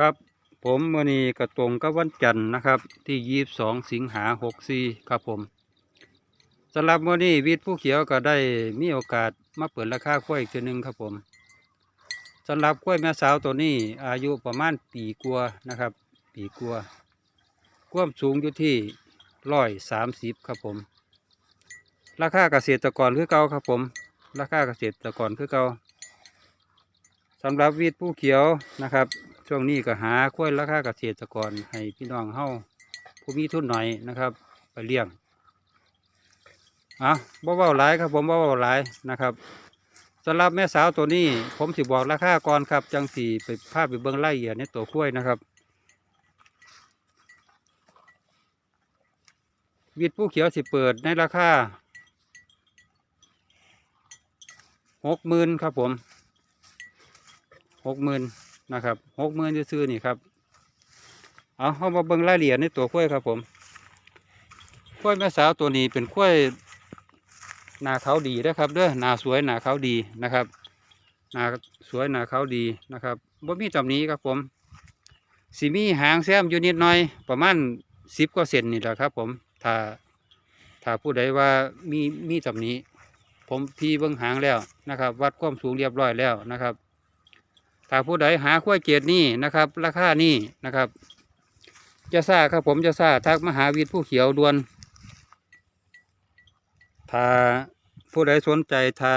ครับ ผมมือนีกระตรงกับวันจันทร์นะครับ ที่ยี่สองสิงหาหกสี่ครับผมสำหรับมือนี้วิทย์ผู้เขียวก็ได้มีโอกาสมาเปิดราคากล้วยอีกทีหนึ่งครับผมสำหรับกล้วยแม่สาวตัวนี้อายุประมาณปีกัวานะครับ ปีกัวาความสูงอยู่ที่ร้อยสามสิบครับผม ราคาเกษตรกรคือเก่าครับผม ราคาเกษตรกรคือเก่าสำหรับวิทย์ผู้เขียวนะครับ ช่วงนี้ก็หาข้วยราคาเกษตรกรให้พี่น้องเฮาผู้มีทุนหน่อยนะครับ ไปเลี้ยงอะบ่เว้าหลายครับผมบ่เว้าหลายนะครับสำหรับแม่สาวตัวนี้ ผมสิบอกราคาก่อนครับ จังสีไปภาพไปเบิ่งไล่เหยียดในตัวข้วยนะครับวิทย์ผู้เขียวสิเปิดในราคาหกหมื่นครับผมหกหมื่น นะครับหกหมื่นซื้อนี่ครับเอาเข้ามาเบิ่งรายละเอียดในตัวกล้วยครับผมกล้วยแม่สาวตัวนี้เป็นกล้วยหนาเขาดีนะครับเด้อหนาสวยหนาเขาดีนะครับหนาสวยหนาเขาดีนะครับบ่มีตำนี้ครับผมสีมีหางแซมอยู่นิดหน่อยประมาณสิบกว่าเซนนี่แหละครับ ผมถ้าถ้าผู้ใดว่ามีมีตำนี้ ผมพี่เบิ่งหางแล้วนะครับ วัดความสูงเรียบร้อยแล้วนะครับ ถ้าผู้ใดหาขั้วเกรดนี่นะครับ ราคานี่นะครับ จะซ่าครับผมจะซ่าทักมหาวิทย์ผู้เขียวดวนถ้าผู้ใดสนใจถ้า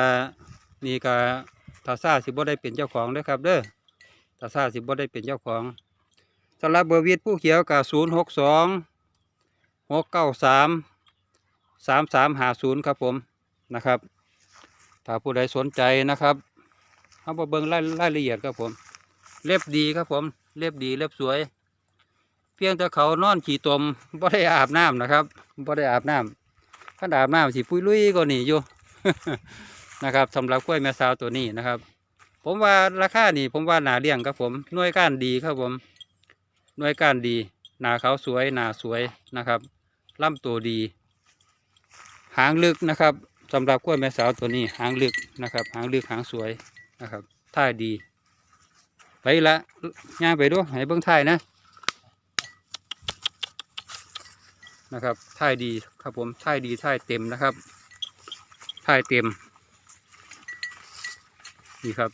นี่ก็ถ้าซ่าสิบ่ได้เป็นเจ้าของเด้อครับเด้อถ้าซ่าสิบ่ได้เป็นเจ้าของสำหรับเบอร์วิทย์ผู้เขียวกับศูนย์หกสองหกเก้าสามสามสามหาศูนย์ครับผมนะครับ ถ้าผู้ใดสนใจนะครับ เอามาเบิ่งรายรายละเอียดครับผม เล็บดีครับผม เล็บดีเล็บสวย เพียงแต่เขานอนขี่ตมบ่ได้อาบน้ำนะครับบ่ได้อาบน้ำถ้าอาบน้ำสิปุ้ยลุยก็หนีอยู่นะครับสำหรับกล้วยแม่สาวตัวนี้นะครับ ผมว่าราคานี่ผมว่าหนาเลี้ยงครับผมหน่วยก้านดีครับผมหน่วยก้านดี หนาเขาสวยหนาสวยนะครับลำตัวดี หางลึกนะครับสำหรับกล้วยแม่สาวตัวนี้หางลึกนะครับ หางลึกหางสวย นะครับท่ายดีไปละย่างไปดูให้เบิ้องท่ายนะนะครับท่ายดีครับผมท่ายดีท่ายเต็มนะครับท่ายเต็มนี่ครับ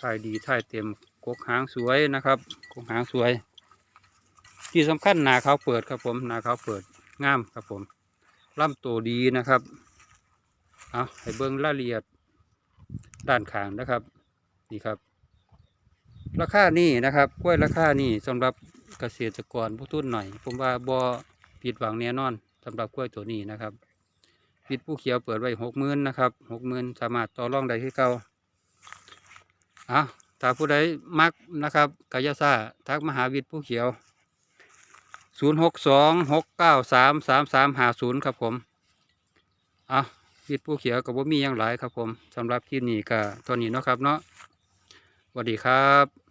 ท่ายดีท่ายเต็มกกหางสวยนะครับกกหางสวย ที่สำคัญนาเขาเปิดครับผมนาเขาเปิดงามครับผมลำตัวดีนะครับเอาให้เบิ้งรายละเอียด ด้านข้างนะครับนี่ครับ ราคานี่นะครับกล้วยราคานี่สำหรับเกษตรกรผู้ทุนหน่อย ผมว่าบ่ผิดหวังแน่นอนสำหรับกล้วยตัวนี้นะครับวิทย์ผู้เขียวเปิดไว้หกหมื่นนะครับหกหมื่นสามารถต่อรองได้ที่เก่าอะถ้าผู้ใดมักนะครับกายาซาทักมหาวิทย์ผู้เขียวศูนย์หกสองหกเก้าสามสามสามหาศูนย์ครับผมอะ วิทย์ผู้เขียวกับว่ามีอย่างหลายครับผมสำหรับคลิปนี้ก็ตอนนี้เนาะครับเนาะสวัสดีครับ